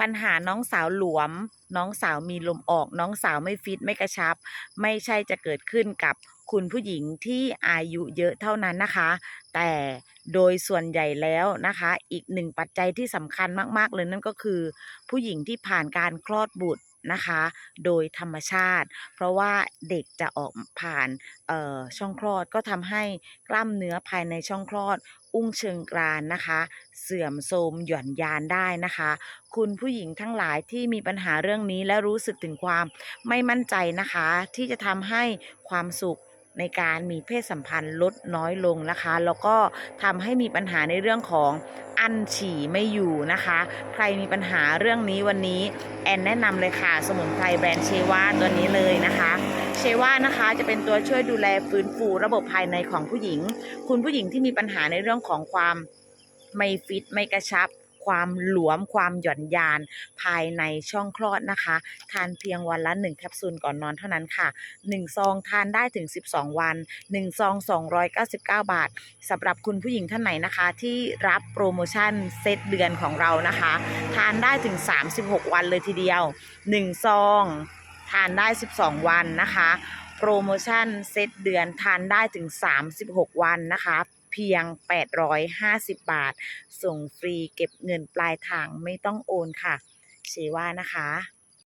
ปัญหาน้องสาวหลวม น้องสาวมีลมออก น้องสาวไม่ฟิตไม่กระชับ ไม่ใช่จะเกิดขึ้นกับคุณผู้หญิงที่อายุเยอะเท่านั้นนะคะ แต่โดยส่วนใหญ่แล้วนะคะ อีกหนึ่งปัจจัยที่สำคัญมาก ๆ เลยนั่นก็คือ ผู้หญิงที่ผ่านการคลอดบุตร นะคะ โดยธรรมชาติ เพราะว่าเด็กจะออกผ่านช่องคลอดก็ทำให้กล้ามเนื้อภายในช่องคลอด อุ้งเชิงกรานนะคะ เสื่อมโทรมหย่อนยานได้นะคะ คุณผู้หญิงทั้งหลายที่มีปัญหาเรื่องนี้และรู้สึกถึงความไม่มั่นใจนะคะ ที่จะทำให้ความสุข ในการมีเพศสัมพันธ์ลดน้อยลงนะคะ แล้วก็ทำให้มีปัญหาในเรื่องของอั้นฉี่ไม่อยู่นะคะ ใครมีปัญหาเรื่องนี้วันนี้แอนแนะนำเลยค่ะ สมุนไพรแบรนด์เชว่าตัวนี้เลยนะคะเชว่านะคะจะเป็นตัวช่วยดูแลฟื้นฟูระบบภายในของผู้หญิง คุณผู้หญิงที่มีปัญหาในเรื่องของความไม่ฟิตไม่กระชับ ความหลวมความหย่อนยาน ภายในช่องคลอดนะคะ ทานเพียงวันละ 1 แคปซูลก่อนนอนเท่านั้นค่ะ 1 ซองทานได้ถึง 12 วัน 1 ซอง 299 บาทสำหรับคุณผู้หญิงท่านไหนนะคะ ที่รับโปรโมชั่นเซตเดือนของเรานะคะ ทานได้ถึง 36 วันเลยทีเดียว 1 ซอง ทานได้ 12 วันนะคะ โปรโมชั่นเซตเดือนทานได้ถึง 36 วันนะคะ เพียง 850 บาท ส่งฟรีเก็บเงินปลายทางไม่ต้องโอนค่ะเชว่านะคะ